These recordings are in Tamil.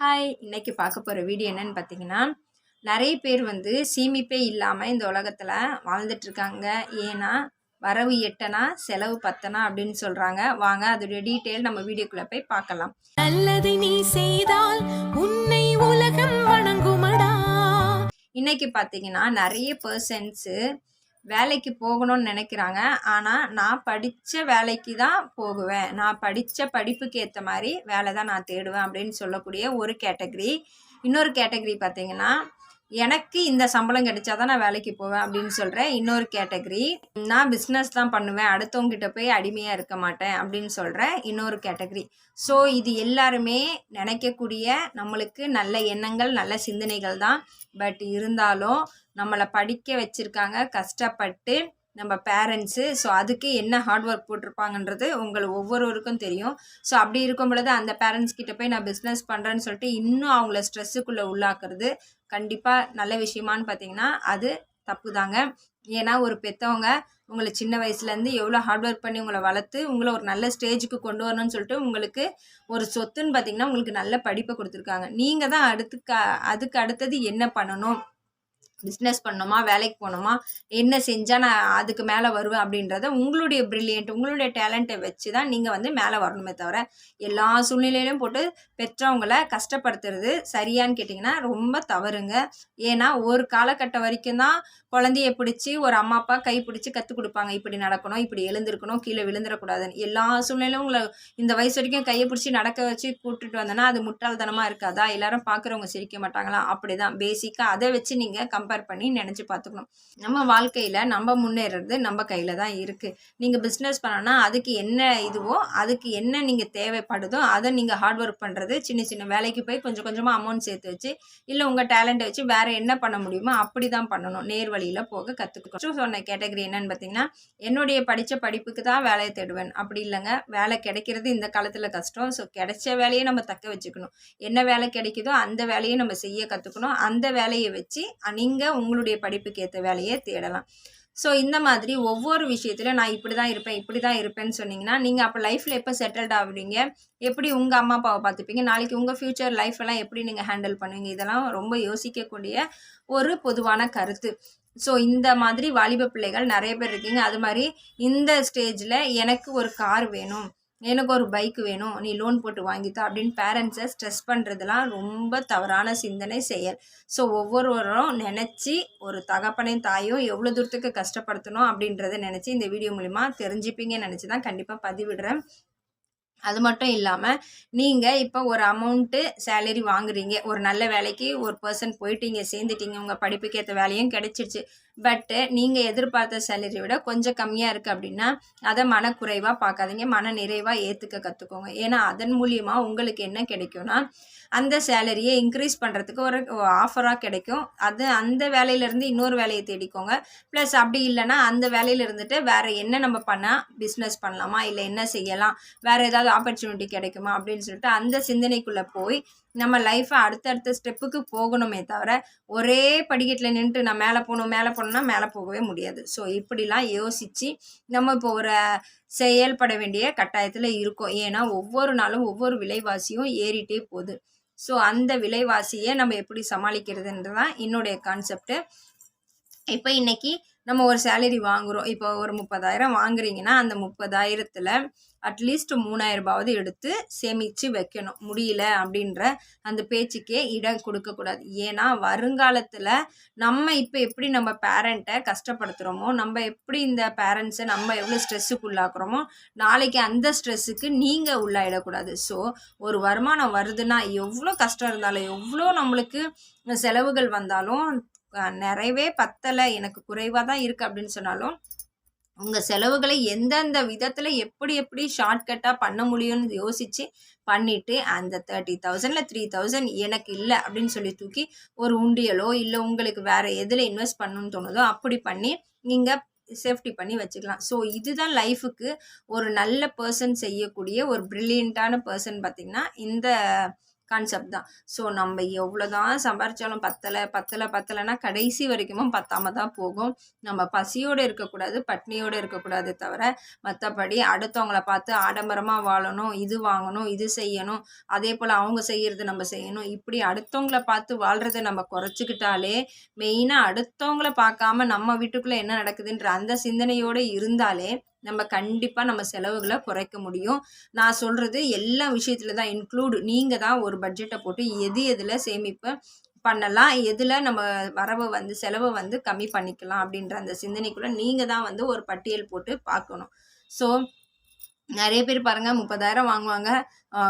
ஹாய் இன்னைக்கு பார்க்க போகிற வீடியோ என்னன்னு பார்த்தீங்கன்னா நிறைய பேர் வந்து சீமிப்பே இல்லாமல் இந்த உலகத்தில் வாழ்ந்துட்டுருக்காங்க ஏன்னா வரவு எட்டனா செலவு பத்தனா அப்படின்னு சொல்கிறாங்க வாங்க அதோடைய டீட்டெயில் நம்ம வீடியோக்குள்ளே போய் பார்க்கலாம். நல்லது நீ செய்தால் உன்னை உலகம் வணங்குமடா. இன்னைக்கு பார்த்தீங்கன்னா நிறைய பர்சன்ஸு வேலைக்கு போகணும்னு நினைக்கிறாங்க. ஆனால் நான் படித்த வேலைக்கு தான் போகுவேன். நான் படித்த படிப்புக்கு ஏற்ற மாதிரி வேலை தான் நான் தேடுவேன் அப்படின்னு சொல்லக்கூடிய ஒரு கேட்டகரி. இன்னொரு கேட்டகரி பார்த்தீங்கன்னா எனக்கு இந்த சம்பளம் கிடைச்சா தான் நான் வேலைக்கு போவேன் அப்படின்னு சொல்கிறேன் இன்னொரு கேட்டகரி. நான் பிஸ்னஸ் தான் பண்ணுவேன். அடுத்தவங்ககிட்ட போய் அடிமையாக இருக்க மாட்டேன் அப்படின்னு சொல்கிறேன் இன்னொரு கேட்டகரி. ஸோ இது எல்லாருமே நினைக்கக்கூடிய நம்மளுக்கு நல்ல எண்ணங்கள் நல்ல சிந்தனைகள் தான். பட் இருந்தாலும் நம்மளை படிக்க வச்சுருக்காங்க கஷ்டப்பட்டு நம்ம பேரண்ட்ஸு ஸோ அதுக்கு என்ன ஹார்ட் ஒர்க் போட்டிருப்பாங்கன்றது உங்கள் ஒவ்வொருவருக்கும் தெரியும். ஸோ அப்படி இருக்கும் பொழுது அந்த பேரண்ட்ஸ் கிட்ட போய் நான் பிஸ்னஸ் பண்ணுறேன்னு சொல்லிட்டு இன்னும் அவங்கள ஸ்ட்ரெஸ்ஸுக்குள்ளே உள்ளாக்குறது கண்டிப்பாக நல்ல விஷயமான்னு பார்த்தீங்கன்னா அது தப்பு தாங்க ஏன்னா ஒரு பெற்றவங்க உங்களை சின்ன வயசுலேருந்து எவ்வளோ ஹார்ட் ஒர்க் பண்ணி உங்களை வளர்த்து உங்களை ஒரு நல்ல ஸ்டேஜுக்கு கொண்டு வரணும்னு சொல்லிட்டு உங்களுக்கு ஒரு சொத்துன்னு பார்த்தீங்கன்னா உங்களுக்கு நல்ல படிப்பை கொடுத்துருக்காங்க. நீங்கள் தான் அடுத்து க அதுக்கு அடுத்தது என்ன பண்ணணும்? பிஸ்னஸ் பண்ணணுமா வேலைக்கு போகணுமா என்ன செஞ்சால் நான் அதுக்கு மேலே வருவேன் அப்படின்றத உங்களுடைய ப்ரில்லியன்ட் உங்களுடைய டேலண்ட்டை வச்சு தான் நீங்கள் வந்து மேலே வரணுமே தவிர எல்லா சூழ்நிலையிலையும் போட்டு பெற்றவங்களை கஷ்டப்படுத்துறது சரியான்னு கேட்டிங்கன்னா ரொம்ப தவறுங்க. ஏன்னா ஒரு காலகட்டம் வரைக்கும் தான் குழந்தைய பிடிச்சி ஒரு அம்மா அப்பா கை பிடிச்சி கற்றுக் கொடுப்பாங்க. இப்படி நடக்கணும் இப்படி எழுந்திருக்கணும் கீழே விழுந்துடக்கூடாதுன்னு. எல்லா சூழ்நிலையும் உங்களை இந்த வயசு வரைக்கும் கையை பிடிச்சி நடக்க வச்சு கூப்பிட்டுட்டு வந்தேன்னா அது முட்டாள்தனமாக இருக்காதா? எல்லாரும் பார்க்குறவங்க சிரிக்க மாட்டாங்களா? அப்படி தான் பேசிக்காக அதை வச்சு நீங்கள் கம்பேர் பண்ணி நினச்சி பார்த்துக்கணும். நம்ம வாழ்க்கையில் நம்ம முன்னேறது நம்ம கையில் தான் இருக்குது நீங்கள் பிஸ்னஸ் பண்ணோன்னா அதுக்கு என்ன இதுவோ அதுக்கு என்ன நீங்கள் தேவைப்படுதோ அதை நீங்கள் ஹார்ட் ஒர்க் பண்ணுறது சின்ன சின்ன வேலைக்கு போய் கொஞ்சம் கொஞ்சமாக அமௌண்ட் சேர்த்து வச்சு இல்லை உங்கள் டேலண்ட்டை வச்சு வேறு என்ன பண்ண முடியுமோ அப்படி தான் பண்ணணும். நேர்வழி வழியில் போக கற்றுக்கணும் சொன்ன கேட்டகரி என்னன்னு பார்த்தீங்கன்னா என்னுடைய படித்த படிப்புக்கு தான் வேலையை தேடுவேன். அப்படி இல்லைங்க. வேலை கிடைக்கிறது இந்த காலத்தில் கஷ்டம். ஸோ கிடைச்ச வேலையை நம்ம தக்க வச்சுக்கணும். என்ன வேலை கிடைக்குதோ அந்த வேலையை நம்ம செய்ய கற்றுக்கணும் அந்த வேலையை வச்சு நீங்கள் உங்களுடைய படிப்புக்கு ஏற்ற வேலையை தேடலாம். ஸோ இந்த மாதிரி ஒவ்வொரு விஷயத்துலையும் நான் இப்படி தான் இருப்பேன் இப்படி தான் இருப்பேன்னு சொன்னீங்கன்னா நீங்கள் அப்போ லைஃப்பில் எப்போ செட்டில்ட் ஆகுவீங்க எப்படி உங்கள் அம்மா அப்பாவை பார்த்துப்பீங்க? நாளைக்கு உங்கள் ஃப்யூச்சர் லைஃப் எல்லாம் எப்படி நீங்கள் ஹேண்டில் பண்ணுவீங்க? இதெல்லாம் ரொம்ப யோசிக்கக்கூடிய ஒரு பொதுவான கருத்து. ஸோ இந்த மாதிரி வாலிப பிள்ளைகள் நிறைய பேர் இருக்கீங்க. அது மாதிரி இந்த ஸ்டேஜில் எனக்கு ஒரு கார் வேணும். எனக்கு ஒரு பைக் வேணும். நீ லோன் போட்டு வாங்கித்தா அப்படின்னு பேரண்ட்ஸை ஸ்ட்ரெஸ் பண்ணுறதுலாம் ரொம்ப தவறான சிந்தனை செயல். ஸோ ஒவ்வொருவரும் நினச்சி ஒரு தகப்பனையும் தாயும் எவ்வளோ தூரத்துக்கு கஷ்டப்படுத்தணும் அப்படின்றத நினச்சி இந்த வீடியோ மூலிமா தெரிஞ்சுப்பீங்கன்னு நினச்சி தான் கண்டிப்பாக பதிவிடுறேன். அது மட்டும் இல்லாமல் நீங்கள் இப்போ ஒரு அமௌண்ட்டு சேலரி வாங்குறீங்க. ஒரு நல்ல வேலைக்கு ஒரு பர்சன் போயிட்டீங்க சேர்ந்துட்டீங்க. உங்கள் படிப்புக்கு ஏற்ற வேலையும் கிடைச்சிருச்சு. பட்டு நீங்கள் எதிர்பார்த்த சேலரியை விட கொஞ்சம் கம்மியாக இருக்குது அப்படின்னா அதை மனக்குறைவாக பார்க்காதீங்க. மன நிறைவாக ஏற்றுக்க கற்றுக்கோங்க ஏன்னா அதன் மூலியமாக உங்களுக்கு என்ன கிடைக்கும்னா அந்த சேலரியை இன்க்ரீஸ் பண்ணுறதுக்கு ஒரு ஆஃபராக கிடைக்கும். அது அந்த வேலையிலேருந்து இன்னொரு வேலையை தேடிக்கோங்க. ப்ளஸ் அப்படி இல்லைன்னா அந்த வேலையில் இருந்துட்டு வேறு என்ன நம்ம பண்ணால் பிஸ்னஸ் பண்ணலாமா? இல்லை என்ன செய்யலாம்? வேறு ஏதாவது ஆப்பர்ச்சுனிட்டி கிடைக்குமா? அப்படின்னு சொல்லிட்டு அந்த சிந்தனைக்குள்ளே போய் நம்ம லைஃப்பை அடுத்தடுத்த ஸ்டெப்புக்கு போகணுமே தவிர ஒரே படிக்கட்டில் நின்றுட்டு நான் மேலே போகணும் மேலே போகணுன்னா மேலே போகவே முடியாது. ஸோ இப்படிலாம் யோசித்து நம்ம இப்போ ஒரு செயல்பட வேண்டிய கட்டாயத்தில் இருக்கோம். ஏன்னா ஒவ்வொரு நாளும் ஒவ்வொரு விலைவாசியும் ஏறிட்டே போகுது. ஸோ அந்த விலைவாசியை நம்ம எப்படி சமாளிக்கிறதுன்றது தான் என்னுடைய கான்செப்ட்டு இப்போ இன்றைக்கி நம்ம ஒரு சேலரி வாங்குகிறோம் இப்போ ஒரு முப்பதாயிரம் வாங்குறீங்கன்னா அந்த முப்பதாயிரத்தில் அட்லீஸ்ட் மூணாயிரரூபாவது எடுத்து சேமித்து வைக்கணும். முடியல அப்படின்ற அந்த பேச்சுக்கே இடம் கொடுக்கக்கூடாது. ஏன்னா வருங்காலத்தில் நம்ம இப்போ எப்படி நம்ம பேரண்ட்டை கஷ்டப்படுத்துகிறோமோ நம்ம எப்படி இந்த பேரண்ட்ஸை நம்ம எவ்வளோ ஸ்ட்ரெஸ்ஸுக்கு உள்ளாக்குறோமோ நாளைக்கு அந்த ஸ்ட்ரெஸ்ஸுக்கு நீங்கள் உள்ளாயிடக்கூடாது. ஸோ ஒரு வருமானம் வருதுன்னா எவ்வளோ கஷ்டம் இருந்தாலும் எவ்வளோ நம்மளுக்கு செலவுகள் வந்தாலும் நிறையவே பத்தலை. எனக்கு குறைவாக தான் இருக்குது அப்படின்னு சொன்னாலும் உங்கள் செலவுகளை எந்தெந்த விதத்தில் எப்படி எப்படி ஷார்ட்கட்டாக பண்ண முடியும்னு யோசித்து பண்ணிவிட்டு அந்த தேர்ட்டி தௌசண்டில் த்ரீ தௌசண்ட் எனக்கு இல்லை அப்படின்னு சொல்லி தூக்கி ஒரு உண்டியலோ இல்லை உங்களுக்கு வேறு எதில் இன்வெஸ்ட் பண்ணணும்னு தோணுதோ அப்படி பண்ணி நீங்கள் சேஃப்டி பண்ணி வச்சுக்கலாம். ஸோ இதுதான் லைஃபுக்கு ஒரு நல்ல பர்சன் செய்யக்கூடிய ஒரு ப்ரில்லியண்ட்டான பர்சன் பார்த்திங்கன்னா இந்த கான்செப்ட் தான். ஸோ நம்ம எவ்வளோ தான் சம்பாரிச்சாலும் பத்தலை பத்தலை பத்தலைன்னா கடைசி வரைக்கும் பத்தாம தான் போகும். நம்ம பசியோடு இருக்கக்கூடாது பட்னியோடு இருக்கக்கூடாது தவிர மற்றபடி அடுத்தவங்கள பார்த்து ஆடம்பரமாக வாழணும் இது வாங்கணும் இது செய்யணும் அதே போல் அவங்க செய்கிறது நம்ம செய்யணும். இப்படி அடுத்தவங்கள பார்த்து வாழ்கிறத நம்ம குறைச்சிக்கிட்டாலே மெயினாக அடுத்தவங்கள பார்க்காம நம்ம வீட்டுக்குள்ளே என்ன நடக்குதுன்ற அந்த சிந்தனையோடு இருந்தாலே நம்ம கண்டிப்பாக நம்ம செலவுகளை குறைக்க முடியும். நான் சொல்கிறது எல்லா விஷயத்துல தான் இன்க்ளூட் நீங்கள் தான் ஒரு பட்ஜெட்டை போட்டு எது எதில் சேமிப்பு பண்ணலாம் எதில் நம்ம வரவை வந்து செலவை வந்து கம்மி பண்ணிக்கலாம் அப்படின்ற அந்த சிந்தனைக்குள்ளே நீங்கள் தான் வந்து ஒரு பட்டியல் போட்டு பார்க்கணும். ஸோ நிறைய பேர் பாருங்கள் முப்பதாயிரம் வாங்குவாங்க.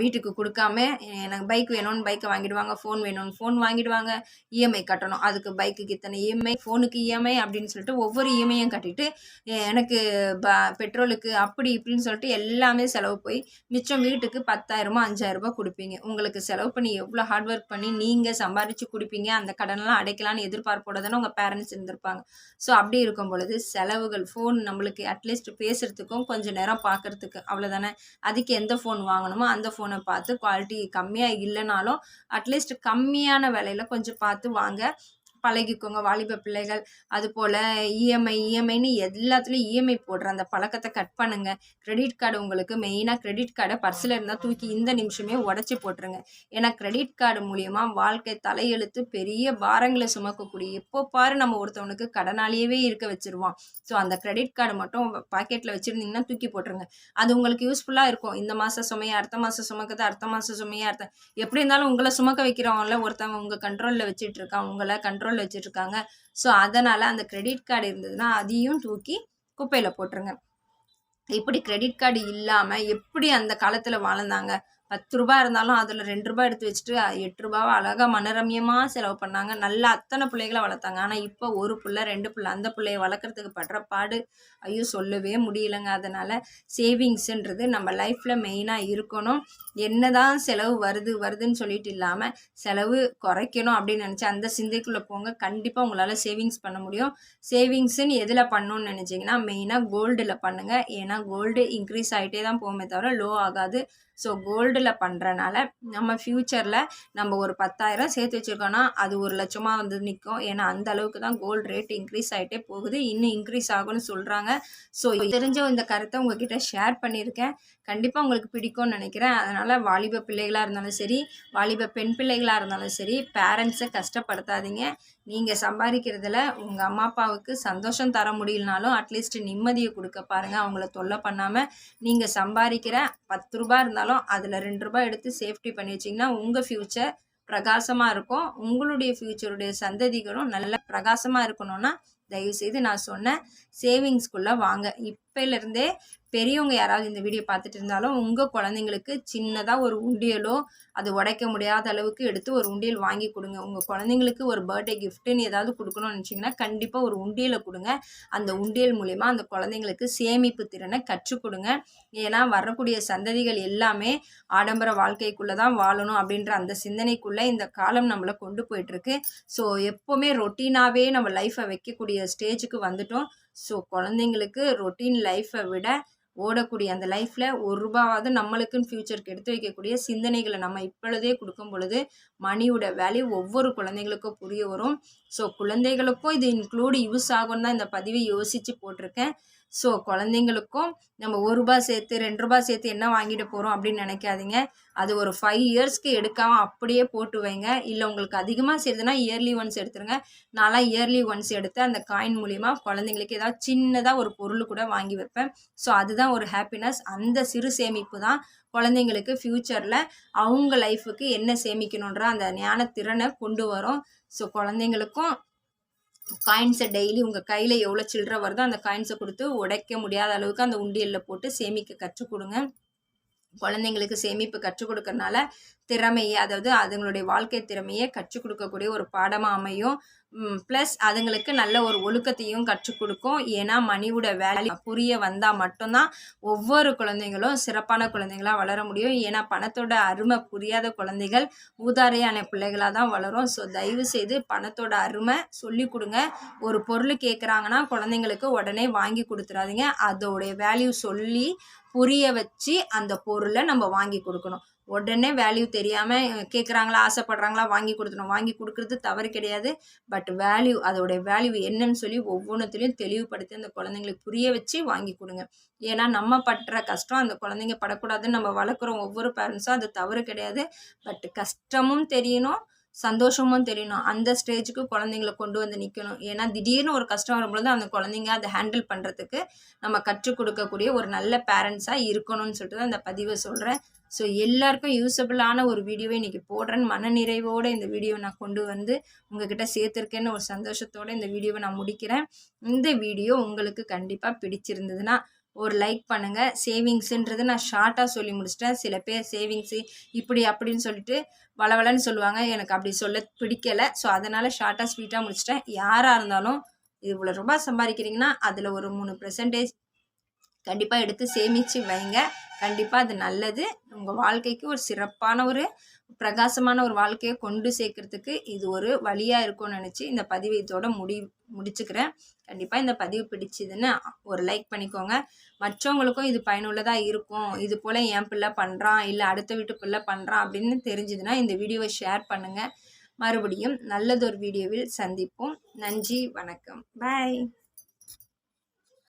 வீட்டுக்கு கொடுக்காம எனக்கு பைக் வேணும்னு பைக்கை வாங்கிடுவாங்க ஃபோன் வேணும்னு ஃபோன் வாங்கிடுவாங்க இஎம்ஐ கட்டணும். அதுக்கு பைக்குக்கு இத்தனை இஎம்ஐ ஃபோனுக்கு இஎம்ஐ அப்படின்னு சொல்லிட்டு ஒவ்வொரு இஎம்ஐயும் கட்டிட்டு எனக்கு ப பெட்ரோலுக்கு அப்படி இப்படின்னு சொல்லிட்டு எல்லாமே செலவு போய் மிச்சம் வீட்டுக்கு பத்தாயிரமோ அஞ்சாயிரரூபா கொடுப்பீங்க. உங்களுக்கு செலவு பண்ணி எவ்வளோ ஹார்ட் ஒர்க் பண்ணி நீங்கள் சம்பாரித்து கொடுப்பீங்க அந்த கடனெல்லாம் அடைக்கலான்னு எதிர்பார்ப்போட தானே உங்கள் பேரண்ட்ஸ் இருந்திருப்பாங்க. ஸோ அப்படி இருக்கும் பொழுது செலவுகள் ஃபோன் நம்மளுக்கு அட்லீஸ்ட் பேசுகிறதுக்கும் கொஞ்சம் நேரம் பார்க்கறதுக்கு அவ்வளோதானே அதுக்கு எந்த ஃபோன் வாங்கணுமோ அந்த ஃபோனை பார்த்து குவாலிட்டி கம்மியாக இல்லைனாலும் அட்லீஸ்ட் கம்மியான விலையில கொஞ்சம் பார்த்து வாங்க. பழகிக்கோங்க. வாலிப பிள்ளைகள் அது போல் இஎம்ஐ இஎம்ஐன்னு எல்லாத்துலேயும் இஎம்ஐ போடுற அந்த பழக்கத்தை கட் பண்ணுங்க. கிரெடிட் கார்டு உங்களுக்கு மெயினாக கிரெடிட் கார்டை பர்ஸில் இருந்தால் தூக்கி இந்த நிமிஷமே உடச்சி போட்டுருங்க. ஏன்னா கிரெடிட் கார்டு மூலியமா வாழ்க்கை தலையெழுத்து பெரிய பாரங்களை சுமக்கக்கூடிய எப்போ பாரு நம்ம ஒருத்தவனுக்கு கடனாலேயே இருக்க வச்சுருவான். ஸோ அந்த கிரெடிட் கார்டு மட்டும் பாக்கெட்டில் வச்சுருந்தீங்கன்னா தூக்கி போட்டுருங்க. அது உங்களுக்கு யூஸ்ஃபுல்லாக இருக்கும். இந்த மாதம் சுமையா அடுத்த மாதம் சுமக்குது அடுத்த மாதம் சுமையா அடுத்த. எப்படி இருந்தாலும் உங்களை சுமக்க வைக்கிறவங்கள ஒருத்தவங்க உங்கள் கண்ட்ரோலில் வச்சுட்டு இருக்கான் உங்களை கண்ட்ரோல் வச்சுட்டு இருக்காங்க ஸோ அதனால் அந்த கிரெடிட் கார்டு இருந்ததுன்னா அதையும் தூக்கி குப்பையில் போட்டுருங்க. இப்படி கிரெடிட் கார்டு இல்லாமல் எப்படி அந்த காலத்தில் வாழ்ந்தாங்க? பத்து ரூபா இருந்தாலும் அதில் ரெண்டு ரூபா எடுத்து வச்சுட்டு எட்டு ரூபாவை அழகாக மனரம்யமாக செலவு பண்ணாங்க. நல்லா அத்தனை பிள்ளைகளை வளர்த்தாங்க. ஆனால் இப்போ ஒரு பிள்ளை ரெண்டு பிள்ளை அந்த பிள்ளைய வளர்க்குறதுக்கு படுற பாடு ஐயோ சொல்லவே முடியலைங்க. அதனால் சேவிங்ஸுன்றது நம்ம லைஃப்பில் மெயினாக இருக்கணும். என்ன தான் செலவு வருது வருதுன்னு சொல்லிட்டு இல்லாமல் செலவு குறைக்கணும் அப்படின்னு நினச்சி அந்த சிந்தைக்குள்ளே போங்க. கண்டிப்பாக உங்களால் சேவிங்ஸ் பண்ண முடியும். சேவிங்ஸுன்னு எதில் பண்ணணும்னு நினச்சிங்கன்னா மெயினாக கோல்டில் பண்ணுங்கள் ஏன்னா கோல்டு இன்க்ரீஸ் ஆகிட்டே தான் போகுமே தவிர லோ ஆகாது. ஸோ கோல்டில் பண்ணுறனால நம்ம ஃப்யூச்சரில் நம்ம ஒரு பத்தாயிரம் சேர்த்து வச்சுருக்கோன்னா அது ஒரு லட்சமாக வந்து நிற்கும் ஏன்னா அந்த அளவுக்கு தான் கோல்டு ரேட் இன்க்ரீஸ் ஆகிட்டே போகுது. இன்னும் இன்க்ரீஸ் ஆகும்னு சொல்கிறாங்க ஸோ தெரிஞ்ச இந்த கருத்தை உங்ககிட்ட ஷேர் பண்ணியிருக்கேன். கண்டிப்பாக உங்களுக்கு பிடிக்கும்னு நினைக்கிறேன். அதனால் வாலிப பிள்ளைகளாக இருந்தாலும் சரி வாலிப பெண் பிள்ளைகளாக இருந்தாலும் சரி பேரண்ட்ஸை கஷ்டப்படுத்தாதீங்க. நீங்கள் சம்பாதிக்கிறதுல உங்கள் அம்மா அப்பாவுக்கு சந்தோஷம் தர முடியலனாலும் அட்லீஸ்ட் நிம்மதியை கொடுக்க பாருங்கள் அவங்கள தொல்லை பண்ணாமல் நீங்கள் சம்பாதிக்கிற பத்து ரூபாய் இருந்தாலும் அதில் ரெண்டு ரூபாய் எடுத்து சேஃப்டி பண்ணி வச்சிங்கன்னா உங்கள் ஃப்யூச்சர் பிரகாசமாக இருக்கும். உங்களுடைய ஃப்யூச்சருடைய சந்ததிகளும் நல்ல பிரகாசமாக இருக்கணும்னா தயவுசெய்து நான் சொன்ன சேவிங்ஸ்குள்ளே வாங்க. இப்போலேருந்தே பெரியவங்க யாராவது இந்த வீடியோ பார்த்துட்டு இருந்தாலும் உங்கள் குழந்தைங்களுக்கு சின்னதாக ஒரு உண்டியலோ அது உடைக்க முடியாத அளவுக்கு எடுத்து ஒரு உண்டியல் வாங்கி கொடுங்க. உங்கள் குழந்தைங்களுக்கு ஒரு பர்த்டே கிஃப்ட்டுன்னு ஏதாவது கொடுக்கணும்னு நினச்சிங்கன்னா கண்டிப்பாக ஒரு உண்டியலை கொடுங்க. அந்த உண்டியல் மூலிமா அந்த குழந்தைங்களுக்கு சேமிப்பு திறனை கற்றுக் கொடுங்க. ஏன்னா வரக்கூடிய சந்ததிகள் எல்லாமே ஆடம்பர வாழ்க்கைக்குள்ளே தான் வாழணும் அப்படின்ற அந்த சிந்தனைக்குள்ளே இந்த காலம் நம்மளை கொண்டு போயிட்டுருக்கு. ஸோ எப்போவுமே ரொட்டீனாகவே நம்ம லைஃப்பை வைக்கக்கூடிய ஸ்டேஜுக்கு வந்துட்டோம். ஸோ குழந்தைங்களுக்கு ரொட்டீன் லைஃப்பை விட ஓடக்கூடிய அந்த லைஃப்பில் ஒரு ரூபாவாவது நம்மளுக்குன்னு ஃப்யூச்சருக்கு எடுத்து வைக்கக்கூடிய சிந்தனைகளை நம்ம இப்பொழுதே கொடுக்கும் பொழுது மணியோட வேல்யூ ஒவ்வொரு குழந்தைங்களுக்கும் புரிய வரும். ஸோ குழந்தைகளுக்கும் இது இன்க்ளூடு யூஸ் ஆகும்னு தான் இந்த பதிவை யோசித்து போட்டிருக்கேன். ஸோ குழந்தைங்களுக்கும் நம்ம ஒரு ரூபா சேர்த்து ரெண்டு ரூபா சேர்த்து என்ன வாங்கிட்டு போகிறோம் அப்படின்னு நினைக்காதீங்க. அது ஒரு ஃபைவ் இயர்ஸ்க்கு எடுக்காமல் அப்படியே போட்டு வைங்க. இல்லை உங்களுக்கு அதிகமாக சேர்த்துன்னா இயர்லி ஒன்ஸ் எடுத்துருங்க. நான்லாம் இயர்லி ஒன்ஸ் எடுத்து அந்த காயின் மூலிமா குழந்தைங்களுக்கு ஏதாவது சின்னதாக ஒரு பொருள் கூட வாங்கி வைப்பேன். ஸோ அதுதான் ஒரு ஹாப்பினஸ் அந்த சிறு சேமிப்பு தான் குழந்தைங்களுக்கு ஃப்யூச்சரில் அவங்க லைஃபுக்கு என்ன சேமிக்கணுன்ற அந்த ஞான திறனை கொண்டு வரும். ஸோ குழந்தைங்களுக்கும் காயின்ஸை டெய்லி உங்கள் கையில் எவ்வளோ சில்லற வருதோ அந்த காயின்ஸை கொடுத்து உடைக்க முடியாத அளவுக்கு அந்த உண்டியலில் போட்டு சேமிக்க கற்றுக் கொடுங்க. குழந்தைங்களுக்கு சேமிப்பு கற்றுக் கொடுக்கறனால திறமையை அதாவது அதுங்களுடைய வாழ்க்கை திறமையை கற்றுக் கொடுக்கக்கூடிய ஒரு பாடமாக அமையும். ப்ளஸ் அதுங்களுக்கு நல்ல ஒரு ஒழுக்கத்தையும் கற்றுக் கொடுக்கும். ஏன்னா மணியோட வேல்யூ புரிய வந்தால் மட்டும்தான் ஒவ்வொரு குழந்தைங்களும் சிறப்பான குழந்தைங்களாக வளர முடியும். ஏன்னா பணத்தோட அருமை புரியாத குழந்தைகள் ஊதாரையான பிள்ளைகளாக தான் வளரும். ஸோ தயவு செய்து பணத்தோட அருமை சொல்லி கொடுங்க. ஒரு பொருள் கேட்குறாங்கன்னா குழந்தைங்களுக்கு உடனே வாங்கி கொடுத்துடாதீங்க அதோடைய வேல்யூ சொல்லி புரிய வச்சு அந்த பொருளை நம்ம வாங்கி கொடுக்கணும். உடனே வேல்யூ தெரியாமல் கேட்குறாங்களா ஆசைப்படுறாங்களா வாங்கி கொடுத்துணும் வாங்கி கொடுக்குறது தவறு கிடையாது. பட் வேல்யூ அதோடைய வேல்யூ என்னன்னு சொல்லி ஒவ்வொன்றுத்துலேயும் தெளிவுபடுத்தி அந்த குழந்தைங்களுக்கு புரிய வச்சு வாங்கி கொடுங்க. ஏன்னா நம்ம படுற கஷ்டம் அந்த குழந்தைங்க படக்கூடாதுன்னு நம்ம வளர்க்குறோம் ஒவ்வொரு பேரண்ட்ஸும் அது தவறு கிடையாது. பட் கஷ்டமும் தெரியணும். சந்தோஷமும் தெரியணும். அந்த ஸ்டேஜுக்கு குழந்தைங்கள கொண்டு வந்து நிற்கணும் ஏன்னா திடீர்னு ஒரு கஷ்டம் வரும்பொழுது அந்த குழந்தைங்க அதை ஹேண்டில் பண்ணுறதுக்கு நம்ம கற்றுக் கொடுக்கக்கூடிய ஒரு நல்ல பேரண்ட்ஸாக இருக்கணும்னு சொல்லிட்டு தான் இந்த பதிவை சொல்கிறேன் ஸோ எல்லாருக்கும் யூஸபிளான ஒரு வீடியோவை இன்றைக்கி போடுறேன்னு மனநிறைவோடு இந்த வீடியோவை நான் கொண்டு வந்து உங்ககிட்ட சேர்த்துருக்கேன்னு ஒரு சந்தோஷத்தோடு இந்த வீடியோவை நான் முடிக்கிறேன். இந்த வீடியோ உங்களுக்கு கண்டிப்பாக பிடிச்சிருந்ததுன்னா ஒரு லைக் பண்ணுங்கள் சேவிங்ஸுன்றது நான் ஷார்ட்டாக சொல்லி முடிச்சிட்டேன். சில பேர் சேவிங்ஸு இப்படி அப்படின்னு சொல்லிட்டு வளவலன்னு சொல்லுவாங்க. எனக்கு அப்படி சொல்ல பிடிக்கலை. ஸோ அதனால் ஷார்ட்டாக ஸ்வீட்டாக முடிச்சிட்டேன். யாராக இருந்தாலும் இவ்வளோ ரூபாய் சம்பாதிக்கிறீங்கன்னா அதில் ஒரு மூணு பெர்சன்டேஜ் கண்டிப்பாக எடுத்து சேமித்து வைங்க. கண்டிப்பாக அது நல்லது. உங்கள் வாழ்க்கைக்கு ஒரு சிறப்பான ஒரு பிரகாசமான ஒரு வாழ்க்கையை கொண்டு சேர்க்கறதுக்கு இது ஒரு வழியாக இருக்கும்னு நினச்சி இந்த பதிவு இதோட முடி முடிச்சுக்கிறேன். கண்டிப்பாக இந்த பதிவு பிடிச்சதுன்னு ஒரு லைக் பண்ணிக்கோங்க. மற்றவங்களுக்கும் இது பயனுள்ளதாக இருக்கும். இது போல் என் பிள்ளை பண்ணுறான் இல்லை அடுத்த வீட்டு பிள்ளை பண்ணுறான் அப்படின்னு தெரிஞ்சதுன்னா இந்த வீடியோவை ஷேர் பண்ணுங்கள் மறுபடியும் நல்லதொரு வீடியோவில் சந்திப்போம். நன்றி வணக்கம். பாய்.